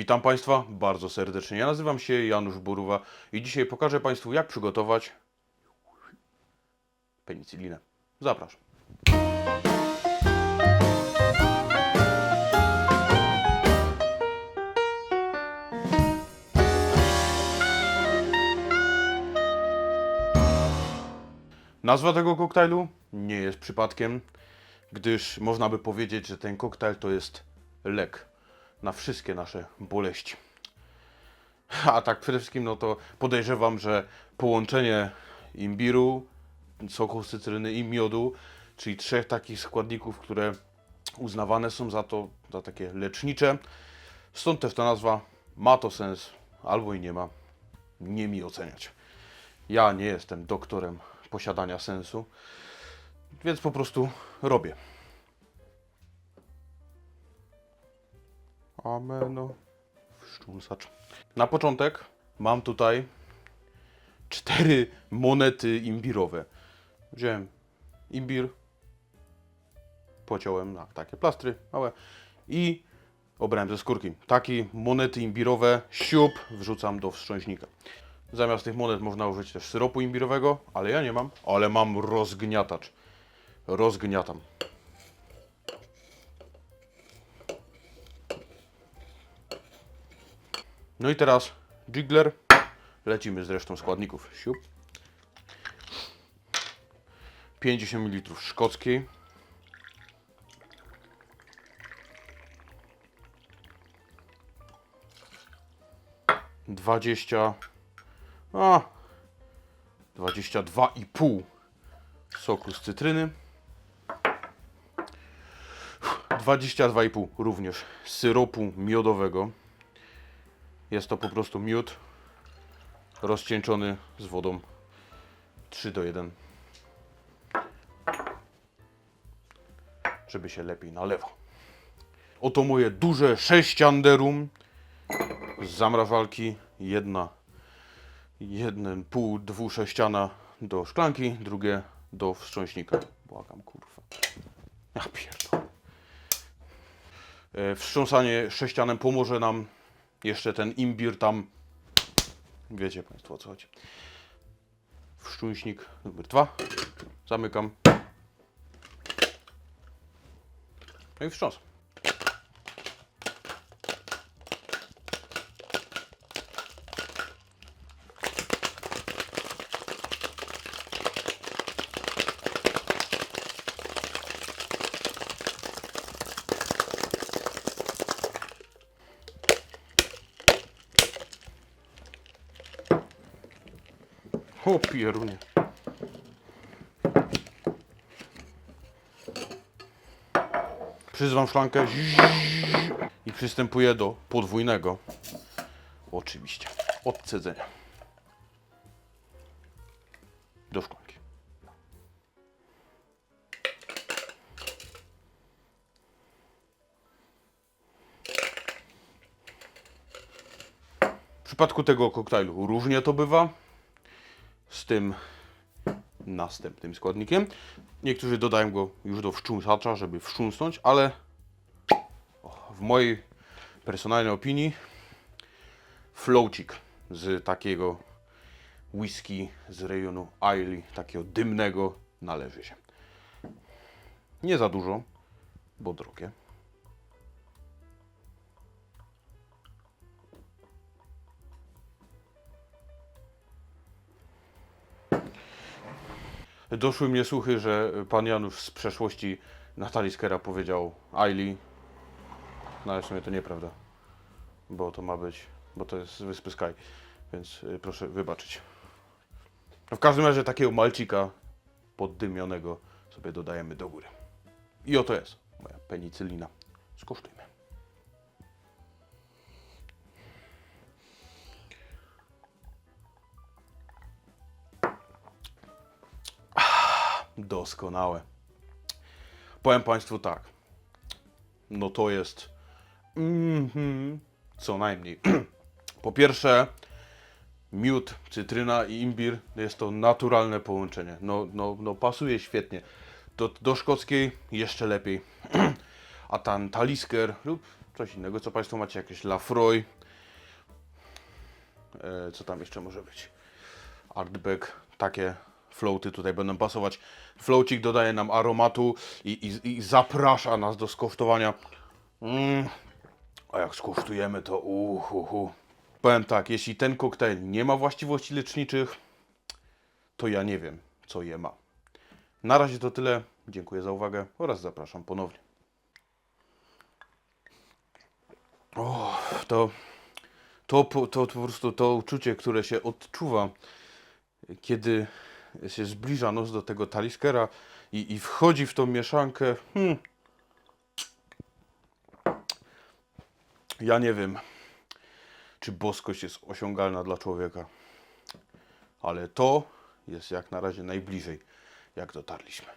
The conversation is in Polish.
Witam Państwa bardzo serdecznie. Ja nazywam się Janusz Buruwa i dzisiaj pokażę Państwu, jak przygotować penicylinę. Zapraszam. Nazwa tego koktajlu nie jest przypadkiem, gdyż można by powiedzieć, że ten koktajl to jest lek na wszystkie nasze boleści. A tak przede wszystkim, no to podejrzewam, że połączenie imbiru, soku cytryny i miodu, czyli trzech takich składników, które uznawane są za to, za takie lecznicze. Stąd też ta nazwa ma to sens, albo i nie ma. Nie mi oceniać. Ja nie jestem doktorem posiadania sensu, więc po prostu robię. Ameno. Szczunsacz. Na początek mam tutaj cztery monety imbirowe. Wziąłem imbir, pociąłem na takie plastry małe i obrałem ze skórki. Takie monety imbirowe, siup, wrzucam do wstrząśnika. Zamiast tych monet można użyć też syropu imbirowego, ale ja nie mam, ale mam rozgniatacz. Rozgniatam. No i teraz jiggler. Lecimy z resztą składników. Siup. 50 ml szkockiej. Dwadzieścia, a, dwadzieścia dwa i pół soku z cytryny. 22,5 również syropu miodowego. Jest to po prostu miód rozcieńczony z wodą 3 do 1. Żeby się lepiej nalewał. Oto moje duże sześcianderum z zamrażalki. Jedna, jeden pół dwusześciana do szklanki, drugie do wstrząśnika. Błagam, kurwa. Ja pierdolę. E, Wstrząsanie sześcianem pomoże nam jeszcze ten imbir tam. Wiecie Państwo o co chodzi. Wstrząśnik numer dwa. Zamykam. No i wstrząs. O pierunie. Przyzwam szklankę i przystępuję do podwójnego. Oczywiście. Odcedzenia. Do szklanki. W przypadku tego koktajlu różnie to bywa z tym następnym składnikiem. Niektórzy dodają go już do wstrząsacza, żeby wstrząsnąć, ale w mojej personalnej opinii flowcik z takiego whisky z rejonu Ailey, takiego dymnego, należy się. Nie za dużo, bo drogie. Doszły mnie słuchy, że pan Janusz z przeszłości Natalii Skera powiedział Aili. No ale w sumie to nieprawda. Bo to ma być, bo to jest z wyspy Sky. Więc y, proszę wybaczyć. No w każdym razie takiego malcika poddymionego sobie dodajemy do góry. I oto jest moja penicylina. Skosztujmy. Doskonałe. Powiem Państwu tak. No to jest. Mhm, co najmniej. Po pierwsze, miód, cytryna i imbir jest to naturalne połączenie. No, no, no pasuje świetnie. Do, do szkockiej jeszcze lepiej. A ten talisker lub Coś innego, co Państwo macie? Jakieś Lafroy. E, co tam jeszcze może być? Artback. Takie floaty tutaj będą pasować. Floatik dodaje nam aromatu i, i, i zaprasza nas do skosztowania. Mm. A jak skosztujemy, to uhuhu. Powiem tak, jeśli ten koktajl nie ma właściwości leczniczych, to ja nie wiem, co je ma. Na razie to tyle. Dziękuję za uwagę oraz zapraszam ponownie. O, to, to, to, to po prostu to uczucie, które się odczuwa, kiedy się zbliża nos do tego taliskera i, i wchodzi w tą mieszankę. Hmm. Ja nie wiem, czy boskość jest osiągalna dla człowieka, ale to jest jak na razie najbliżej, jak dotarliśmy.